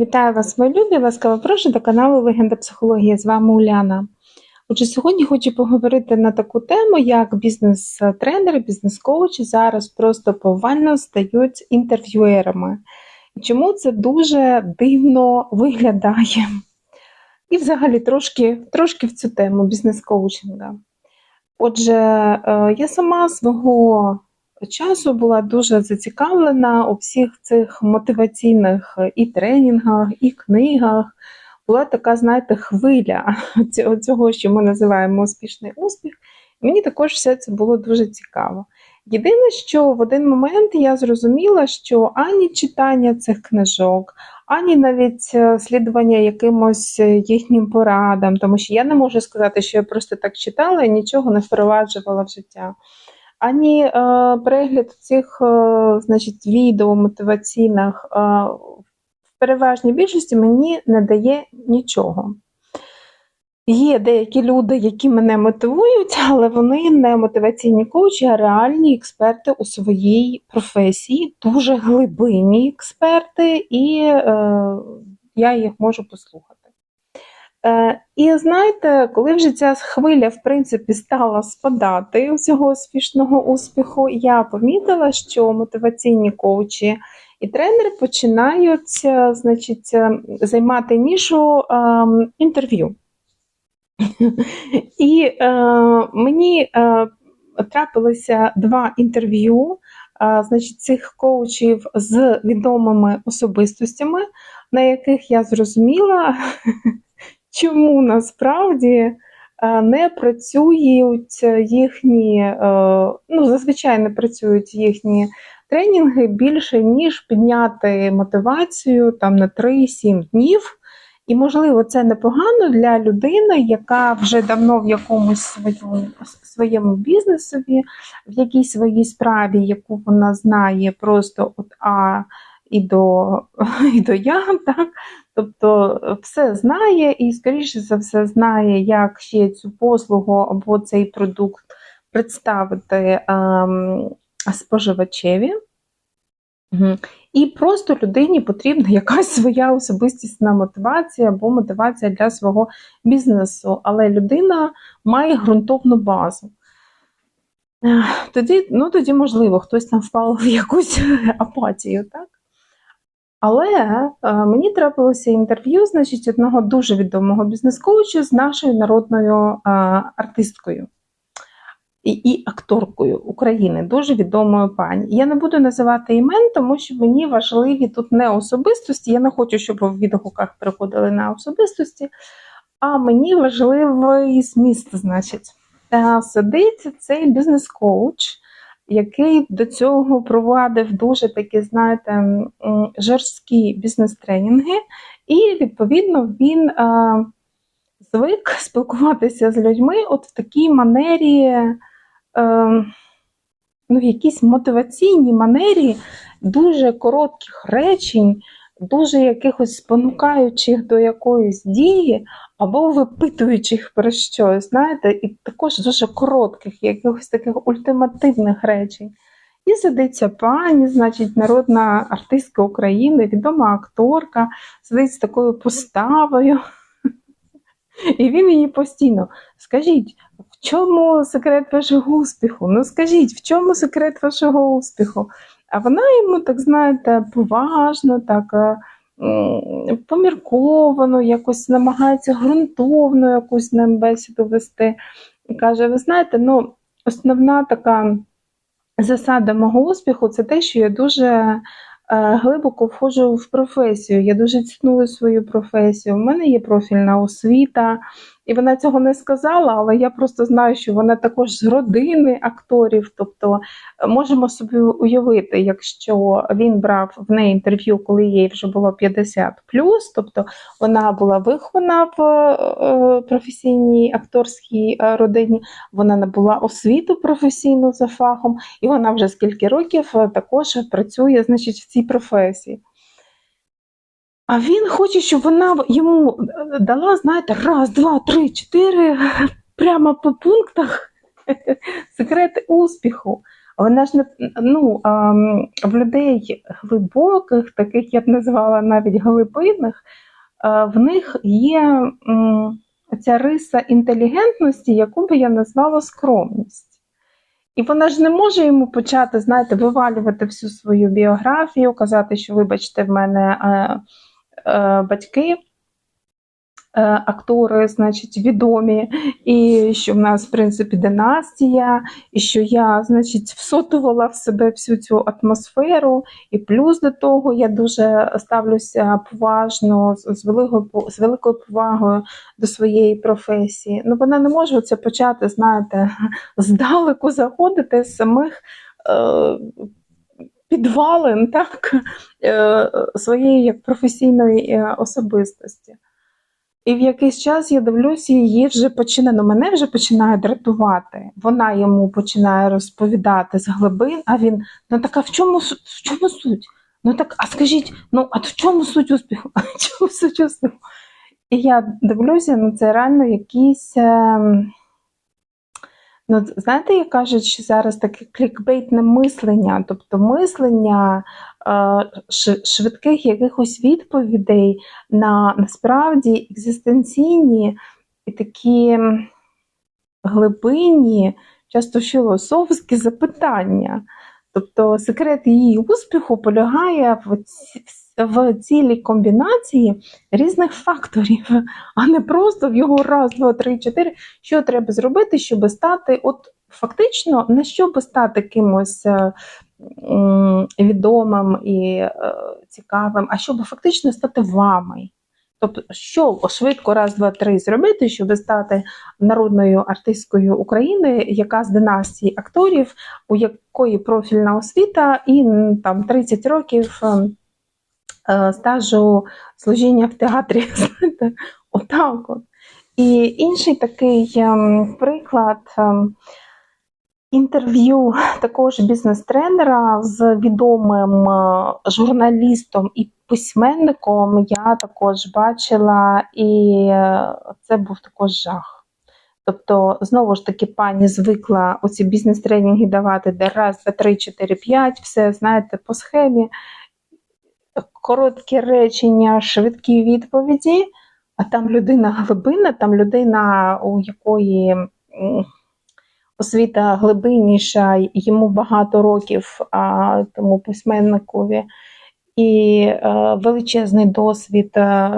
Вітаю вас, мої любі! Ласкаво прошу до каналу Легенда психології. З вами Уляна. Отже, сьогодні хочу поговорити на таку тему, як бізнес-тренери, бізнес-коучі зараз просто повально стають інтерв'юерами. І чому це дуже дивно виглядає? І взагалі трошки, трошки в цю тему бізнес-коучинга. Отже, е, я сама свого часу була дуже зацікавлена у всіх цих мотиваційних і тренінгах, і книгах. Була така, знаєте, хвиля цього, що ми називаємо успішний успіх. Мені також все це було дуже цікаво. Єдине, що в один момент я зрозуміла, що ані читання цих книжок, ані навіть е, слідування якимось їхнім порадам, тому що я не можу сказати, що я просто так читала і нічого не впроваджувала в життя ані е, перегляд цих е, значить, відео мотиваційних е, в переважній більшості мені не дає нічого. Є деякі люди, які мене мотивують, але вони не мотиваційні коучі, а реальні експерти у своїй професії, дуже глибинні експерти, і е, я їх можу послухати. Е, І знаєте, коли вже ця хвиля, в принципі, стала спадати цього успішного успіху, я помітила, що мотиваційні коучі і тренери починають е, значить, е, займати нішу е, інтерв'ю. І мені трапилося два інтерв'ю. Значить, цих коучів з відомими особистостями, на яких я зрозуміла, чому насправді е, не працюють їхні, е, ну, зазвичай не працюють їхні тренінги більше, ніж підняти мотивацію там на 3-7 днів. І, можливо, це непогано для людини, яка вже давно в якомусь своєму, своєму бізнесові, в якійсь своїй справі, яку вона знає просто от А і до і до Я, так? Тобто все знає і, скоріше за все, знає, як ще цю послугу або цей продукт представити ем, споживачеві. І просто людині потрібна якась своя особистісна мотивація або мотивація для свого бізнесу. Але людина має ґрунтовну базу. Тоді, ну, тоді, можливо, хтось там впав в якусь апатію. так? Але е, мені трапилося інтерв'ю значить, одного дуже відомого бізнес-коуча з нашою народною е, артисткою і і акторкою України, дуже відомою пані. Я не буду називати імен, тому що мені важливі тут не особистості. Я не хочу, щоб в відгуках переходили на особистості, а мені важливий зміст, значить. Е, сидить цей бізнес-коуч який до цього провадив дуже такі, знаєте, жорсткі бізнес-тренінги, і, відповідно, він а, звик спілкуватися з людьми от в такій манері, а, ну, в якійсь мотиваційній манері дуже коротких речень дуже якихось спонукаючих до якоїсь дії, або випитуючих про щось, знаєте, і також дуже коротких, якихось таких ультимативних речей. І сидиться пані, значить, народна артистка України, відома акторка, сидить з такою поставою. І він її постійно скажіть, в чому секрет вашого успіху? Ну скажіть, в чому секрет вашого успіху? А вона йому, так знаєте, поважно, так е, помірковано, якось намагається ґрунтовно якусь нам бесіду вести. І каже: ви знаєте, ну, основна така засада мого успіху це те, що я дуже е, глибоко входжу в професію. Я дуже ціную свою професію. У мене є профільна освіта. І вона цього не сказала, але я просто знаю, що вона також з родини акторів. Тобто е, можемо собі уявити, якщо він брав в неї інтерв'ю, коли їй вже було 50 тобто вона була вихована в е, професійній акторській е, родині, вона набула освіту професійну за фахом, і вона вже скільки років також працює значить, в цій професії. А він хоче, щоб вона йому е, дала, знаєте, раз, два, три, чотири, прямо по пунктах секрети успіху. Вона ж не ну ем, в людей глибоких, таких я б назвала навіть глибинних, е, в них є м, ця риса інтелігентності, яку би я назвала скромність. І вона ж не може йому почати, знаєте, вивалювати всю свою біографію, казати, що, вибачте, в мене е, е, батьки. е, Актори, значить, відомі, і що в нас, в принципі, династія, і що я, значить, всотувала в себе всю цю атмосферу, і плюс до того я дуже ставлюся поважно, з, великою, з великою повагою до своєї професії. Ну, вона не може це почати, знаєте, здалеку заходити з самих е, підвалин так, е, своєї як професійної е, особистості. І в якийсь час я дивлюся, її вже починає, ну мене вже починає дратувати. Вона йому починає розповідати з глибин, а він ну так, а в чому в чому суть? Ну так, а скажіть, ну а в чому суть успіху? В чому суть успіху? І я дивлюся, ну це реально якісь. ем, Ну, знаєте, як кажуть, що зараз таке клікбейтне мислення, тобто мислення е, швидких якихось відповідей на насправді екзистенційні і такі глибинні, часто філософські запитання. Тобто секрет її успіху полягає в, в цілій комбінації різних факторів, а не просто в його раз, два, три, чотири. Що треба зробити, щоб стати, от фактично, не щоб стати кимось е, відомим і е, цікавим, а щоб фактично стати вами. Тобто, що швидко раз, два, три зробити, щоб стати народною артисткою України, яка з династії акторів, у якої профільна освіта, і там 30 років стажу служіння в театрі. Отак от. І інший такий ем, приклад ем, інтерв'ю також бізнес-тренера з відомим е, журналістом і письменником я також бачила, і е, це був також жах. Тобто, знову ж таки, пані звикла оці бізнес-тренінги давати, де раз, два, три, чотири, п'ять, все, знаєте, по схемі, короткі речення, швидкі відповіді, а там людина глибина, там людина, у якої освіта глибинніша, йому багато років, а тому письменникові, і е, величезний досвід е,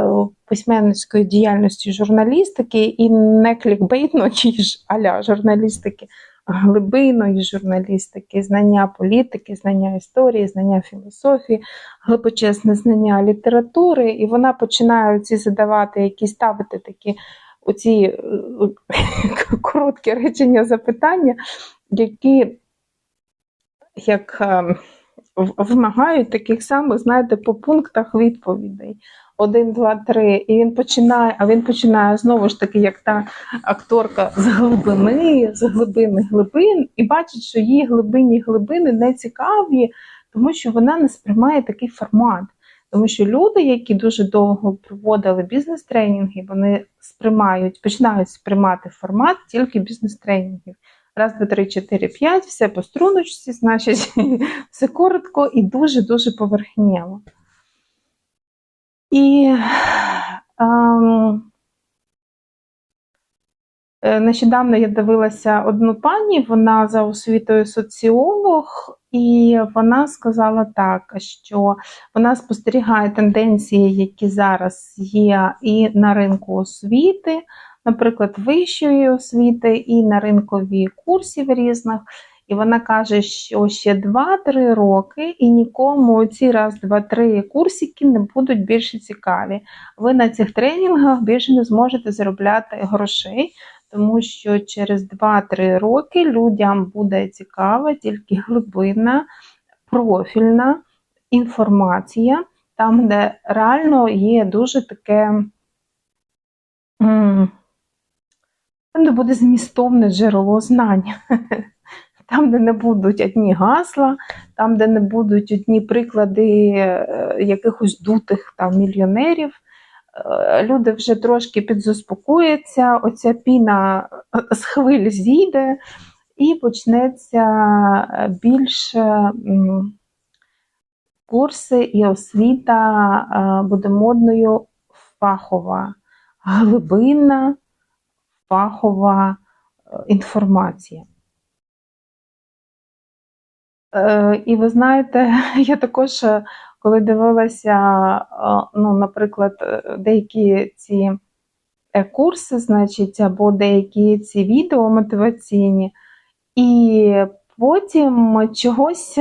письменницької діяльності журналістики, і не клікбейтної ж аля журналістики, а глибинної журналістики, знання політики, знання історії, знання філософії, глибочесне знання літератури, і вона починає ці задавати якісь ставити такі оці е, короткі речення запитання, які як е, в- вимагають таких самих, знаєте, по пунктах відповідей. Один, два, три. І він починає, а він починає знову ж таки, як та акторка з глибини, з глибини глибин, і бачить, що її глибинні глибини не цікаві, тому що вона не сприймає такий формат. Тому що люди, які дуже довго проводили бізнес-тренінги, вони сприймають, починають сприймати формат тільки бізнес-тренінгів. Раз, два, три, чотири, п'ять, все по струночці, значить, все коротко і дуже-дуже поверхнево. І ем, е, нещодавно я дивилася одну пані, вона за освітою соціолог, і вона сказала так, що вона спостерігає тенденції, які зараз є і на ринку освіти, наприклад, вищої освіти, і на ринкові курсів різних. І вона каже, що ще 2-3 роки і нікому ці раз, два, три курсики не будуть більше цікаві. Ви на цих тренінгах більше не зможете заробляти грошей, тому що через 2-3 роки людям буде цікава тільки глибинна, профільна інформація, там, де реально є дуже таке. Там, де буде змістовне джерело знань. Там, де не будуть одні гасла, там, де не будуть одні приклади е, якихось дутих там мільйонерів, Е, люди вже трошки підзаспокояться, оця піна е, з хвиль зійде, і почнеться е, більш курси і освіта буде модною фахова, глибинна фахова е, інформація. Е, І ви знаєте, я також, е, коли дивилася, ну, наприклад, деякі ці курси, значить, або деякі ці відео мотиваційні, і потім чогось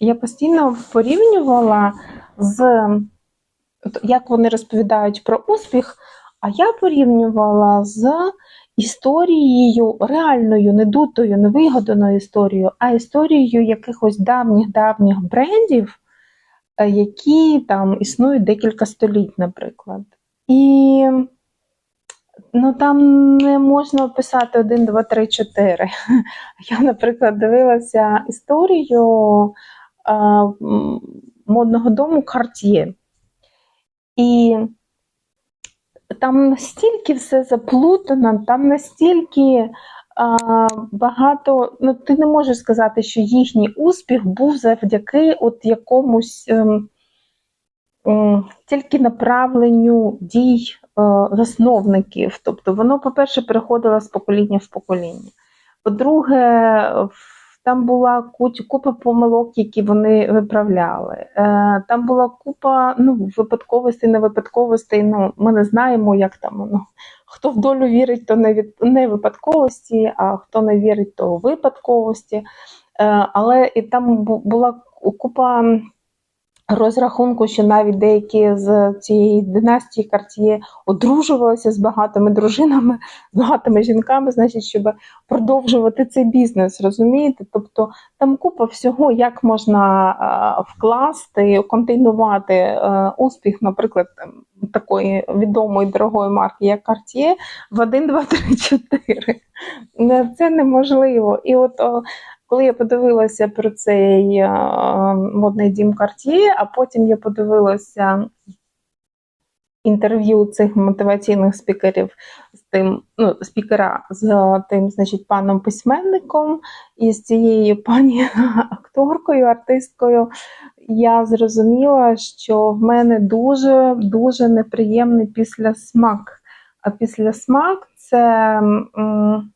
я постійно порівнювала з як вони розповідають про успіх, а я порівнювала з історією реальною, не дутою, не вигаданою історією, а історією якихось давніх-давніх брендів, е, які там існують декілька століть, наприклад. І ну, там не можна описати 1, 2, 3, 4. Я, наприклад, дивилася історію е, модного дому Cartier. І там настільки все заплутано, там настільки а, багато. Ну, ти не можеш сказати, що їхній успіх був завдяки от якомусь ем, м, тільки направленню дій е, засновників. Тобто воно, по-перше, переходило з покоління в покоління. По-друге, в- там була купа помилок, які вони виправляли. Е, Там була купа ну, випадковостей, невипадковостей. Ну, ми не знаємо, як там воно. Хто в долю вірить, то не, від, не випадковості, а хто не вірить, то випадковості. Е, Але і там була купа розрахунку, що навіть деякі з цієї династії Карт'є одружувалися з багатими дружинами, з багатими жінками, значить, щоб продовжувати цей бізнес, розумієте? Тобто там купа всього, як можна а, вкласти, контейнувати е, успіх, наприклад, такої відомої дорогої марки, як Cartier, в 1, 2, 3, 4. Не- Це неможливо. І от коли я подивилася про цей е, модний дім Cartier, а потім я подивилася інтерв'ю цих мотиваційних спікерів з тим, ну, спікера з тим, значить, паном письменником і з цією пані акторкою, артисткою, я зрозуміла, що в мене дуже дуже неприємний післясмак. А післясмак це. м,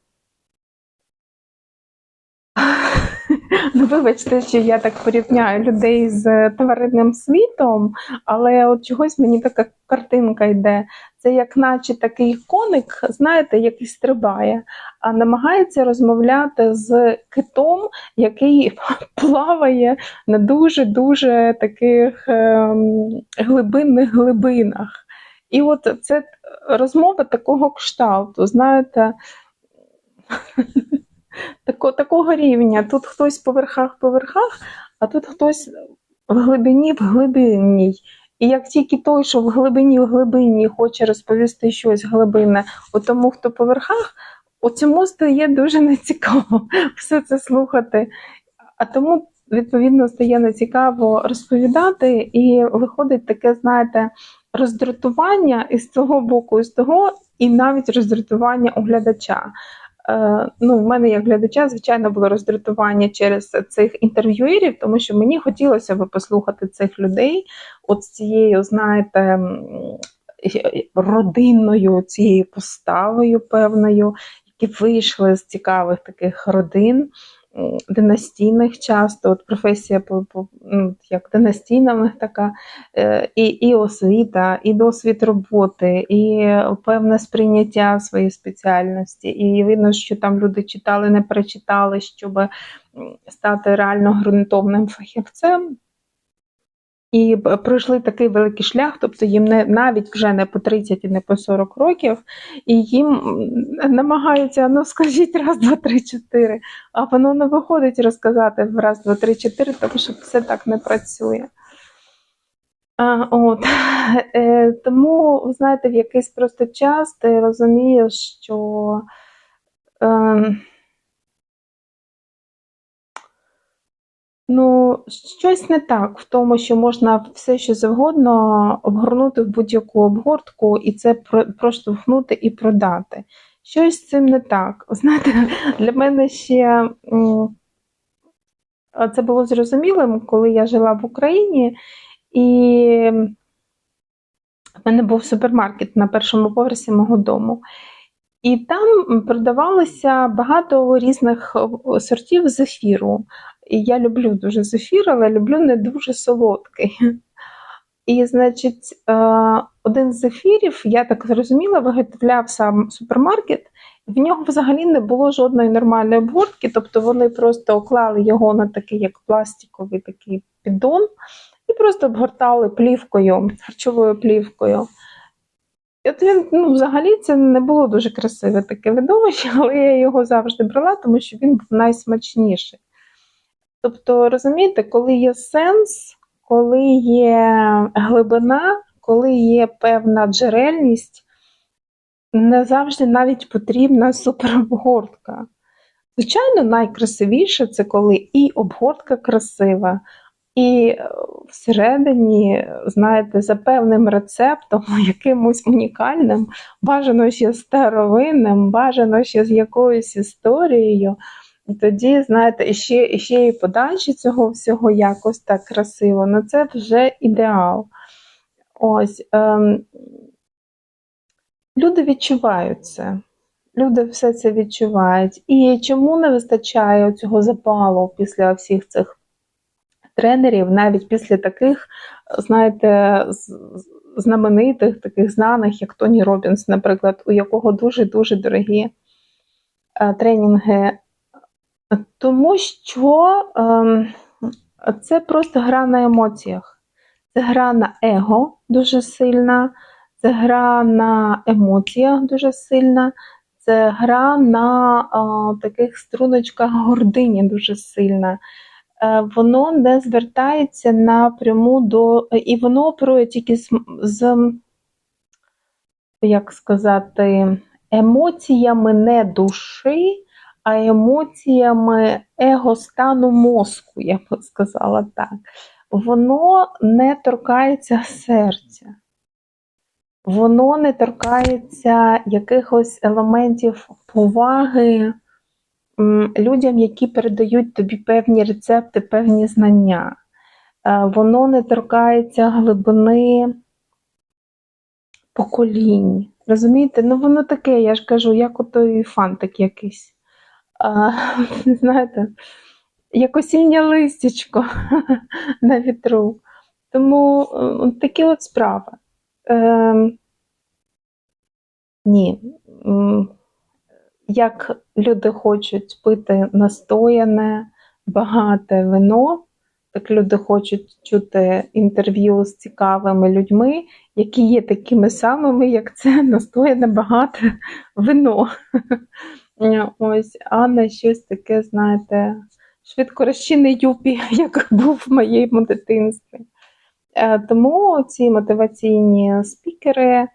вибачте, що я так порівняю людей з тваринним світом, але от чогось мені така картинка йде. Це як наче такий коник, знаєте, який стрибає, а намагається розмовляти з китом, який плаває на дуже-дуже таких ем, глибинних глибинах. І от це розмова такого кшталту, знаєте. Тако, такого рівня. Тут хтось по верхах по верхах, а тут хтось в глибині в глибинній. І як тільки той, що в глибині в глибині хоче розповісти щось глибинне, от тому, хто по верхах, от цьому стає дуже нецікаво все це слухати. А тому, відповідно, стає нецікаво розповідати, і виходить таке, знаєте, роздратування і з того боку, і з того, і навіть роздратування у глядача. Е, ну, в мене як глядача, звичайно, було роздратування через цих інтерв'юєрів, тому що мені хотілося би послухати цих людей, от з цією, знаєте, родинною цією поставою певною, які вийшли з цікавих таких родин. М, Династійних часто, от професія по, по ну, як династійна в них така, е, і, і освіта, і досвід роботи, і певне сприйняття своєї спеціальності. І видно, що там люди читали, не перечитали, щоб стати реально ґрунтовним фахівцем. І пройшли такий великий шлях, тобто їм не навіть вже не по 30 і не по 40 років, і їм намагаються, ну скажіть раз, два, три, чотири. А воно не виходить розказати раз, два, три, чотири, тому що це так не працює. А, от. Е, тому, знаєте, в якийсь просто час ти розумієш, що е, ну, щось не так в тому, що можна все, що завгодно обгорнути в будь-яку обгортку і це проштовхнути і продати. щось з цим не так. Знаєте, для мене ще це було зрозумілим, коли я жила в Україні, і в мене був супермаркет на першому поверсі мого дому. І там продавалося багато різних сортів зефіру. І я люблю дуже зефір, але люблю не дуже солодкий. І, значить, е, один з зефірів, я так зрозуміла, виготовляв сам супермаркет. В нього взагалі не було жодної нормальної обгортки, тобто вони просто оклали його на такий, як пластиковий такий піддон, і просто обгортали плівкою, харчовою плівкою. І от він, ну, взагалі, це не було дуже красиве таке видовище, але я його завжди брала, тому що він був найсмачніший. Тобто, розумієте, коли є сенс, коли є глибина, коли є певна джерельність, не завжди навіть потрібна суперобгортка. Звичайно, найкрасивіше це коли і обгортка красива, і е, всередині, знаєте, за певним рецептом, якимось унікальним, бажано ще старовинним, бажано ще з якоюсь історією. Тоді, знаєте, і ще, і ще і подачі цього всього якось так красиво. Ну це вже ідеал. Ось. Ем, люди відчувають це. Люди все це відчувають. І чому не вистачає цього запалу після всіх цих тренерів, навіть після таких, знаєте, знаменитих, таких знаних, як Тоні Робінс, наприклад, у якого дуже-дуже дорогі е, тренінги. Тому що ем, це просто гра на емоціях. Це гра на его дуже сильна, це гра на емоціях дуже сильна, це гра на а, таких струночках гордині дуже сильна. Е, воно не звертається напряму до. І воно оперує тільки з, з як сказати, емоціями не душі, а емоціями его-стану мозку, я б сказала так. Воно не торкається серця. Воно не торкається якихось елементів поваги людям, які передають тобі певні рецепти, певні знання. Е, Воно не торкається глибини поколінь. Розумієте? Ну воно таке, я ж кажу, як отой фантик якийсь. Знаєте, як осіннє листячко на вітру. Тому е, такі от справи. Е, ні. Як люди хочуть пити настояне, багате вино, так люди хочуть чути інтерв'ю з цікавими людьми, які є такими самими, як це настояне багате вино. Ось, а не щось таке, знаєте, швидкорозчинний юпі, як був в моєму дитинстві. Е, Тому ці мотиваційні спікери е,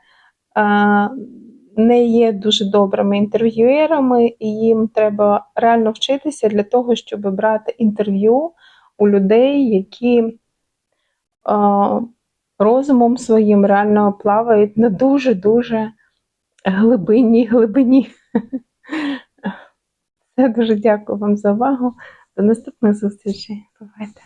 не є дуже добрими інтерв'юерами, і їм треба реально вчитися для того, щоб брати інтерв'ю у людей, які е, розумом своїм реально плавають на дуже-дуже глибинній глибині. Все, дуже дякую вам за увагу. До наступних зустрічей. Бувайте!